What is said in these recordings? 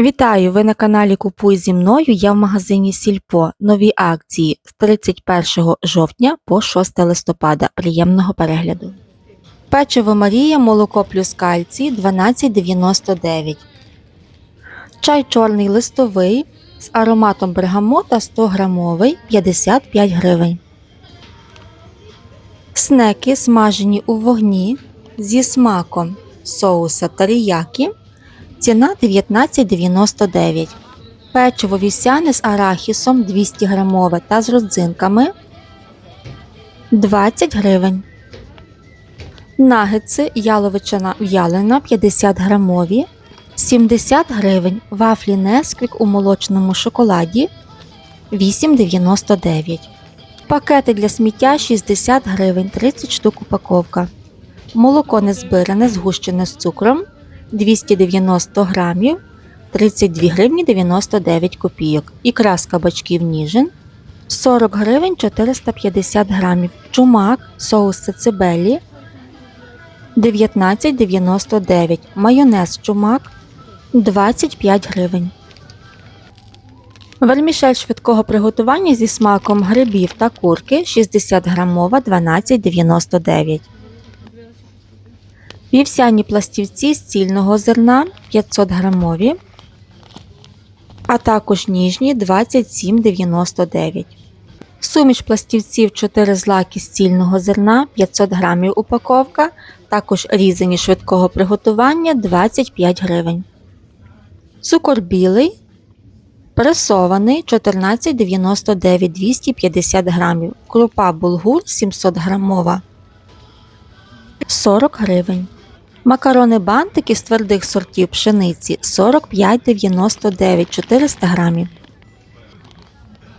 Вітаю! Ви на каналі Купуй зі мною. Я в магазині Сільпо. Нові акції з 31 жовтня по 6 листопада. Приємного перегляду. Печиво Марія, молоко плюс кальцій 12,99. Чай чорний листовий з ароматом бергамота 100 грамовий 55 гривень. Снеки смажені у вогні зі смаком соуса таріякі Ціна 19,99. Печиво вівсяне з арахісом 200 грамове та з родзинками 20 гривень. Нагетси яловичина в'ялена 50 грамові 70 гривень. Вафлі Несквік у молочному шоколаді 8,99. Пакети для сміття 60 гривень 30 штук упаковка. Молоко незбиране згущене з цукром 290 грамів 32 гривні 99 копійок. Ікра з кабачків ніжин 40 гривень 450 грамів. Чумак, соус цибелі 19,99. Майонез чумак 25 гривень. Вермішель швидкого приготування зі смаком грибів та курки 60 грамова 12,99. Вівсяні пластівці з цільного зерна 500 грамові, а також ніжні 27,99. Суміш пластівців 4 злаки з цільного зерна 500 грамів упаковка, також різані швидкого приготування 25 гривень. Цукор білий пресований 14,99 250 грамів. Крупа булгур 700 грамова 40 гривень. Макарони бантики з твердих сортів пшениці 45,99 400 грамів.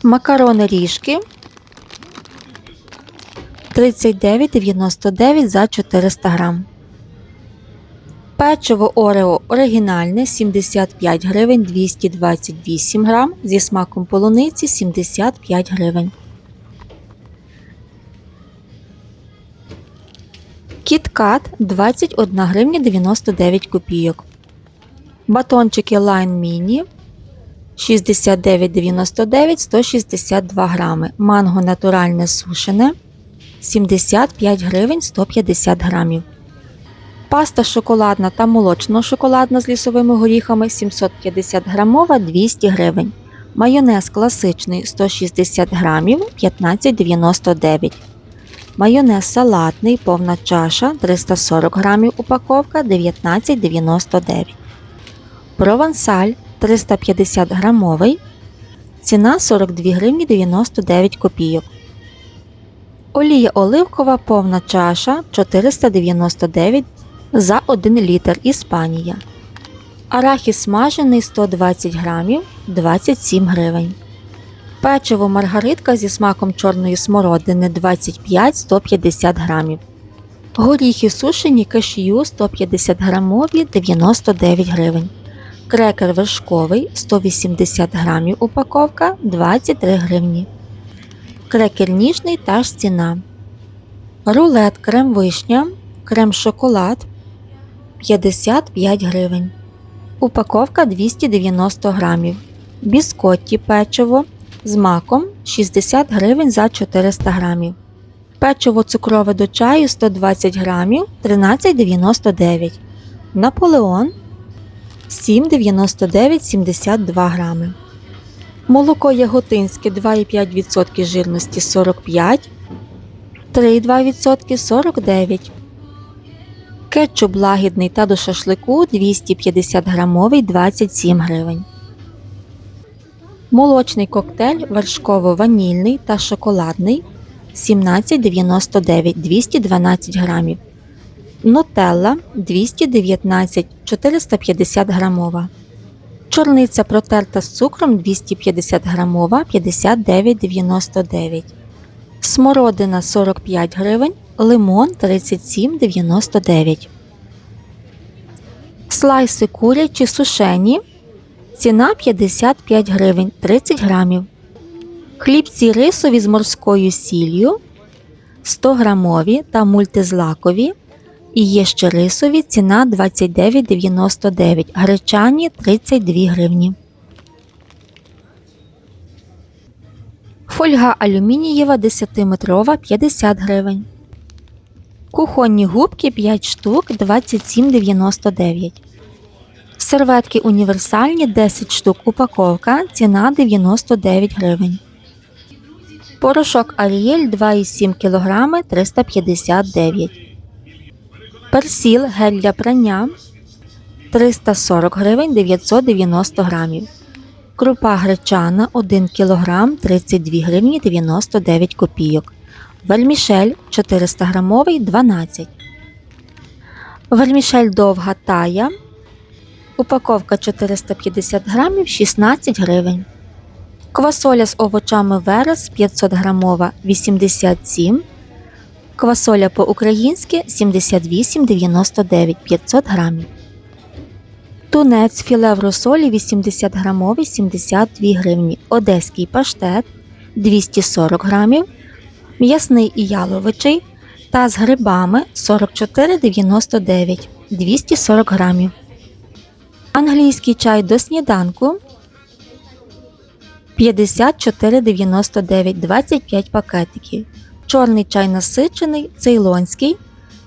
Макарони ріжки 39,99 за 400 грам. Печиво Орео оригінальне 75 гривень 228 грам. Зі смаком полуниці 75 гривень. Кіткат 21 гривня 99 копійок. Батончики Line Mini 69,99 162 грами. Манго натуральне сушене 75 гривень 150 грамів. Паста шоколадна та молочно-шоколадна з лісовими горіхами 750 грамова 200 гривень. Майонез класичний 160 грамів 15,99 Майонез салатний, повна чаша 340 грамів упаковка 19,99. Провансаль 350 грамовий. Ціна 42 гривні 99 копійок. Олія оливкова повна чаша 499 за 1 літр Іспанія. Арахіс смажений 120 грамів 27 гривень. Печиво маргаритка зі смаком чорної смородини 25-150 грамів. Горіхи сушені кашію 150 грамові 99 гривень. Крекер вершковий 180 грамів упаковка 23 гривні. Крекер ніжний та ж ціна. Рулет крем вишня, крем шоколад 55 гривень. Упаковка 290 грамів. Біскотті печиво з маком 60 гривень за 400 грамів. Печиво цукрове до чаю 120 грамів 13,99 Наполеон 7,99 72 грами. Молоко яготинське 2,5% жирності 45, 3,2% 49. Кетчуп лагідний та до шашлику 250 грамовий 27 гривень. Молочний коктейль вершково-ванільний та шоколадний 17,99 212 грамів. Нутелла 219 450 грамова. Чорниця протерта з цукром 250 грамова 59,99. Смородина 45 гривень. Лимон 37,99. Слайси курячі сушені Ціна 55 гривень 30 грамів. Хлібці рисові з морською сіллю 100 грамові та мультизлакові І є ще рисові, ціна 29,99, гречані 32 гривні. Фольга алюмінієва 10-метрова 50 гривень. Кухонні губки 5 штук 27,99. Серветки універсальні 10 штук упаковка, ціна 99 гривень. Порошок Аріель 2,7 кг 359. Персіл гель для прання 340 гривень 990 грамів. Крупа гречана 1 кг 32 гривні 99 копійок. Вермішель 400 грамовий 12. Вермішель довга тая. Упаковка 450 грамів 16 гривень. Квасоля з овочами верес 500 грамова 87. Квасоля по-українськи 78,99 500 грамів. Тунець філе в розсолі 80 грамовий 72 гривні. Одеський паштет 240 грамів. М'ясний і яловичий та з грибами 44,99 240 грамів. Англійський чай до сніданку 54,99 25 пакетиків. Чорний чай насичений, цейлонський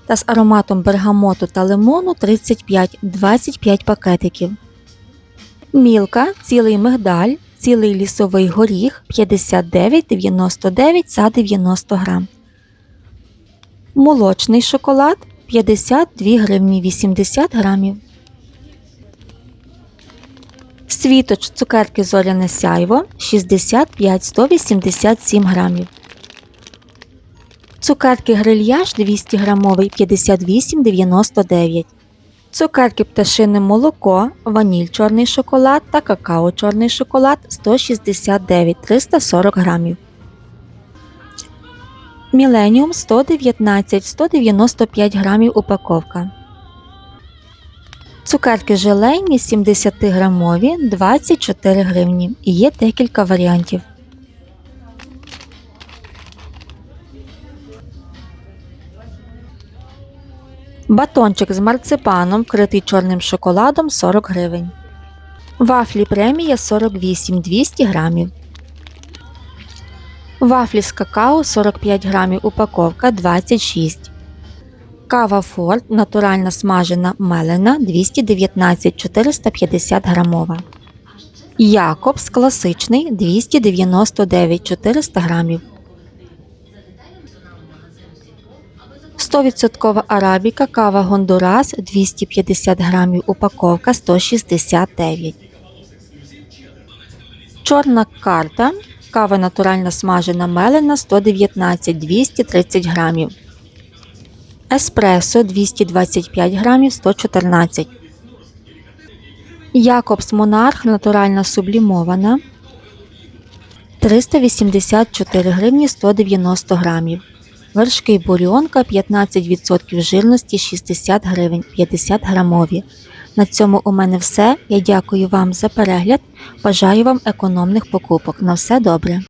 та з ароматом бергамоту та лимону 35 25 пакетиків. Мілка, цілий мигдаль, цілий лісовий горіх 59,99 за 90 грам. Молочний шоколад 52 гривні 80 грамів. Світоч цукерки зоряне сяйво 65 187 грамів. Цукерки грильяж 200 грамовий 58,99. Цукерки пташине молоко, ваніль чорний шоколад та какао чорний шоколад 169 340 грамів. Міленіум 119 195 грамів упаковка. Цукерки желейні 70 грамові 24 гривні. І є декілька варіантів. Батончик з марципаном, вкритий чорним шоколадом 40 гривень. Вафлі премія 48 200 грамів. Вафлі з какао 45 грамів упаковка 26. Кава Форд натуральна смажена мелена 219 450 грамова. Якобс класичний 299 400 грамів. 100% арабіка кава Гондурас 250 грамів упаковка 169. Чорна карта. Кава натуральна смажена мелена 119 230 грамів. Еспресо 225 грамів 114. Якобс Монарх натуральна сублімована 384 гривні 190 грамів. Вершки бурьонка 15% жирності 60 гривень 50 грамові. На цьому у мене все. Я дякую вам за перегляд. Бажаю вам економних покупок. На все добре.